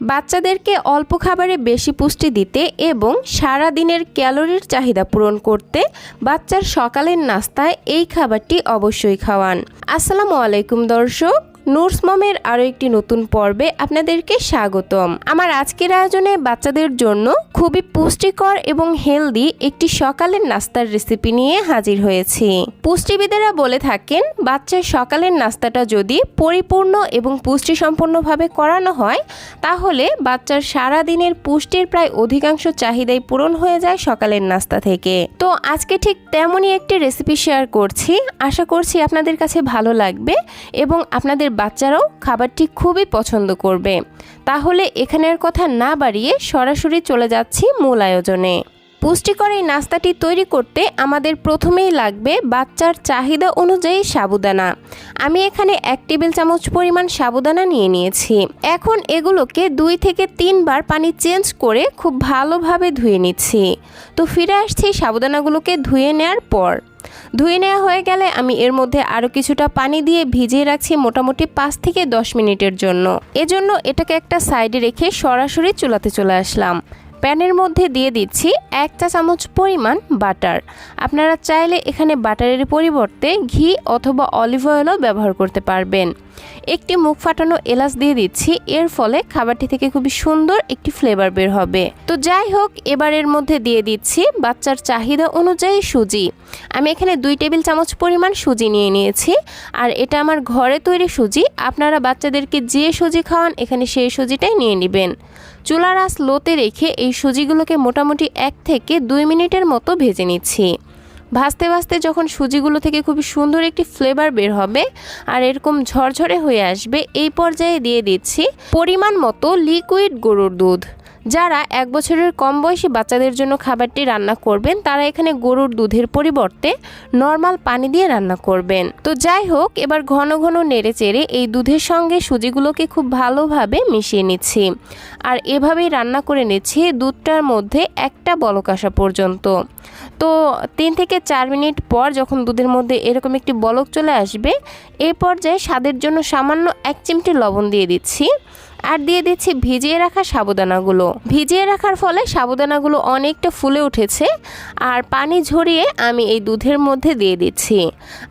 বাচ্চাদেরকে অল্প খাবারে বেশি পুষ্টি দিতে এবং সারা দিনের ক্যালোরির চাহিদা পূরণ করতে বাচ্চার সকালের নাস্তায় এই খাবারটি অবশ্যই খাওয়ান। আসসালামু আলাইকুম দর্শক নুরস মমের আরও একটি নতুন পর্বে আপনাদেরকে স্বাগতম। আমার আজকের আয়োজনে বাচ্চাদের জন্য খুবই পুষ্টিকর এবং হেলদি একটি সকালের নাস্তার রেসিপি নিয়ে হাজির হয়েছি। পুষ্টিবিদেরা বলে থাকেন, বাচ্চার সকালের নাস্তাটা যদি পরিপূর্ণ এবং পুষ্টি পুষ্টিসম্পন্নভাবে করানো হয়, তাহলে বাচ্চার সারা দিনের পুষ্টির প্রায় অধিকাংশ চাহিদাই পূরণ হয়ে যায় সকালের নাস্তা থেকে। তো আজকে ঠিক তেমনই একটি রেসিপি শেয়ার করছি। আশা করছি আপনাদের কাছে ভালো লাগবে এবং আপনাদের বাচ্চারাও খাবারটি খুবই পছন্দ করবে। তাহলে এখানের কথা না বাড়িয়ে সরাসরি চলে যাচ্ছি মূল আয়োজনে। পুষ্টিকর এই নাস্তাটি তৈরি করতে আমাদের প্রথমেই লাগবে বাচ্চার চাহিদা অনুযায়ী সাবুদানা। আমি এখানে এক টেবিল চামচ পরিমাণ সাবুদানা নিয়ে নিয়েছি। এখন এগুলোকে দুই থেকে তিনবার পানি চেঞ্জ করে খুব ভালোভাবে ধুয়ে নিচ্ছি। তো ফিরে আসছি সাবুদানাগুলোকে ধুয়ে নেওয়ার পর। ধুয়ে নেওয়া হয়ে গেলে আমি এর মধ্যে আরও কিছুটা পানি দিয়ে ভিজিয়ে রাখছি মোটামুটি পাঁচ থেকে দশ মিনিটের জন্য। এজন্য এটাকে একটা সাইডে রেখে সরাসরি চুলাতে চলে আসলাম। প্যানের মধ্যে দিয়ে দিচ্ছি এক চা চামচ পরিমাণ বাটার। আপনারা চাইলে এখানে বাটারের পরিবর্তে ঘি অথবা অলিভ অয়েলও ব্যবহার করতে পারবেন। একটি মুখ ফাটানো এলাচ দিয়ে দিচ্ছি, এর ফলে খাবারটি থেকে খুবই সুন্দর একটি ফ্লেভার বের হবে। তো যাই হোক, এবার এর মধ্যে দিয়ে দিচ্ছি বাচ্চার চাহিদা অনুযায়ী সুজি। আমি এখানে দুই টেবিল চামচ পরিমাণ সুজি নিয়ে নিয়েছি। আর এটা আমার ঘরে তৈরি সুজি। আপনারা বাচ্চাদেরকে যে সুজি খাওয়ান, এখানে সেই সুজিটাই নিয়ে নেবেন। চুলার আঁচ লোতে রেখে এই সুজিগুলোকে মোটামুটি এক থেকে দুই মিনিটের মতো ভেজে নিচ্ছি। ভাজতে ভাজতে যখন সুজিগুলো থেকে খুবই সুন্দর একটি ফ্লেভার বের হবে আর এরকম ঝরঝরে হয়ে আসবে, এই পর্যায়ে দিয়ে দিচ্ছি পরিমাণ মতো লিকুইড গরুর দুধ। যারা এক বছরের কম বয়সী বাচ্চাদের জন্য খাবারটি রান্না করবেন, তারা এখানে গরুর দুধের পরিবর্তে নর্মাল পানি দিয়ে রান্না করবেন। তো যাই হোক, এবার ঘন ঘন নেড়ে চেড়ে এই দুধের সঙ্গে সুজিগুলোকে খুব ভালোভাবে মিশিয়ে নিচ্ছি। আর এভাবেই রান্না করে নিচ্ছি দুধটার মধ্যে একটা বলক আসা পর্যন্ত। তো তিন থেকে চার মিনিট পর যখন দুধের মধ্যে এরকম একটি বলক চলে আসবে এই পর্যায়ে স্বাদের জন্য সামান্য এক চিমটি লবণ দিয়ে দিচ্ছি। আর দিয়ে দিচ্ছি ভিজিয়ে রাখা সাবুদানাগুলো। ভিজিয়ে রাখার ফলে সাবুদানাগুলো অনেকটা ফুলে উঠেছে আর পানি ঝরিয়ে আমি এই দুধের মধ্যে দিয়ে দিচ্ছি।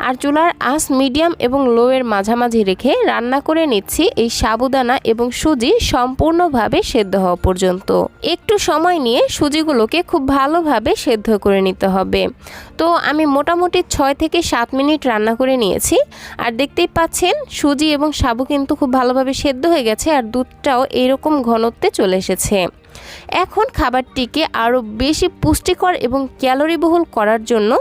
আর চুলার আঁচ মিডিয়াম এবং লোয়ের মাঝামাঝি রেখে রান্না করে নিচ্ছি এই সাবুদানা এবং সুজি সম্পূর্ণভাবে সেদ্ধ হওয়া পর্যন্ত। একটু সময় নিয়ে সুজিগুলোকে খুব ভালোভাবে সেদ্ধ করে নিতে হবে। তো আমি মোটামুটি ছয় থেকে সাত মিনিট রান্না করে নিয়েছি। আর দেখতেই পাচ্ছেন, সুজি এবং সাবু কিন্তু খুব ভালোভাবে সেদ্ধ হয়ে গেছে আর দুধটাও এরকম ঘনত্বে চলে এসেছে। এখন খাবারটিকে আরও বেশি পুষ্টিকর এবং ক্যালোরিবহুল করার জন্য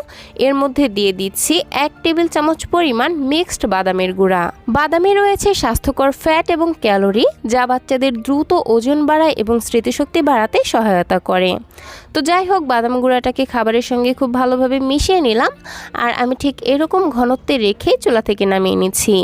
এর মধ্যে দিয়ে দিচ্ছি এক টেবিল চামচ পরিমাণ মিক্সড বাদামের গুঁড়া। বাদামে রয়েছে স্বাস্থ্যকর ফ্যাট এবং ক্যালোরি, যা বাচ্চাদের দ্রুত ওজন বাড়ায় এবং স্মৃতিশক্তি বাড়াতে সহায়তা করে। তো যাই হোক, বাদাম গুঁড়াটাকে খাবারের সঙ্গে খুব ভালোভাবে মিশিয়ে নিলাম, আর আমি ঠিক এরকম ঘনত্বে রেখে চুলা থেকে নামিয়ে নিচ্ছি।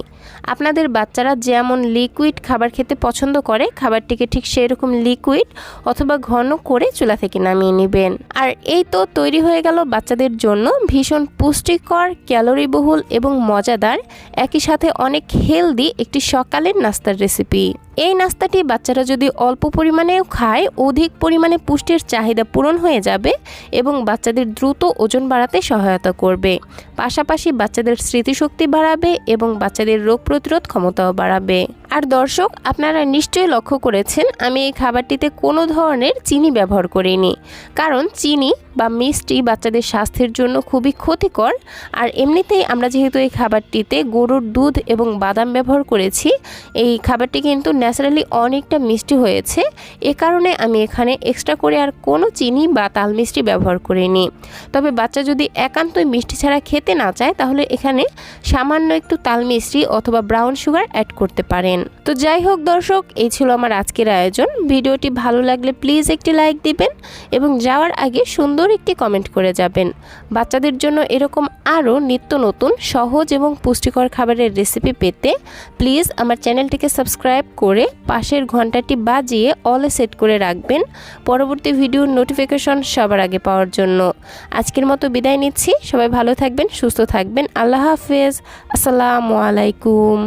আপনাদের বাচ্চারা যেমন লিকুইড খাবার খেতে পছন্দ করে, খাবারটিকে ঠিক সেরকম লিকুইড অথবা ঘন করে চুলা থেকে নামিয়ে নেবেন। আর এই তো তৈরি হয়ে গেল বাচ্চাদের জন্য ভীষণ পুষ্টিকর, ক্যালোরিবহুল এবং মজাদার, একই সাথে অনেক হেলদি একটি সকালের নাস্তার রেসিপি এই নাস্তাটি বাচ্চারা যদি অল্প পরিমাণেও খায়, অধিক পরিমাণে পুষ্টির চাহিদা পূরণ হয়ে যাবে এবং বাচ্চাদের দ্রুত ওজন বাড়াতে সহায়তা করবে। পাশাপাশি বাচ্চাদের স্মৃতিশক্তি বাড়াবে এবং বাচ্চাদের রোগ প্রতিরোধ ক্ষমতাও বাড়াবে। আর দর্শক, আপনারা নিশ্চয়ই লক্ষ্য করেছেন, আমি এই খাবারটিতে কোনো ধরনের চিনি ব্যবহার করিনি। কারণ চিনি বা মিষ্টি বাচ্চাদের স্বাস্থ্যের জন্য খুবই ক্ষতিকর। আর এমনিতেই আমরা যেহেতু এই খাবারটিতে গরুর দুধ এবং বাদাম ব্যবহার করেছি, এই খাবারটি কিন্তু ন্যাচারালি অনেকটা মিষ্টি হয়েছে। এ কারণে আমি এখানে এক্সট্রা করে আর কোনো চিনি বা তাল মিষ্টি ব্যবহার করিনি। তবে বাচ্চা যদি একান্তই মিষ্টি ছাড়া খেতে না চায়, তাহলে এখানে সামান্য একটু তাল মিষ্টি অথবা ব্রাউন সুগার অ্যাড করতে পারেন। তো যাই হোক দর্শক, এই ছিল আমার আজকের আয়োজন। ভিডিওটি ভালো লাগলে প্লিজ একটি লাইক দিবেন এবং যাওয়ার আগে সুন্দর একটি কমেন্ট করে যাবেন। বাচ্চাদের জন্য এরকম আরও নিত্য নতুন, সহজ এবং পুষ্টিকর খাবারের রেসিপি পেতে প্লিজ আমার চ্যানেলটিকে সাবস্ক্রাইব করে পাশের ঘন্টাটি বাজিয়ে অলে সেট করে রাখবেন। পরবর্তী ভিডিওর নোটিফিকেশন সবার আগে পাওয়ার জন্য। আজকের মতো বিদায় নিচ্ছি। সবাই ভালো থাকবেন, সুস্থ থাকবেন। আল্লাহ হাফেজ। আসসালামু আলাইকুম।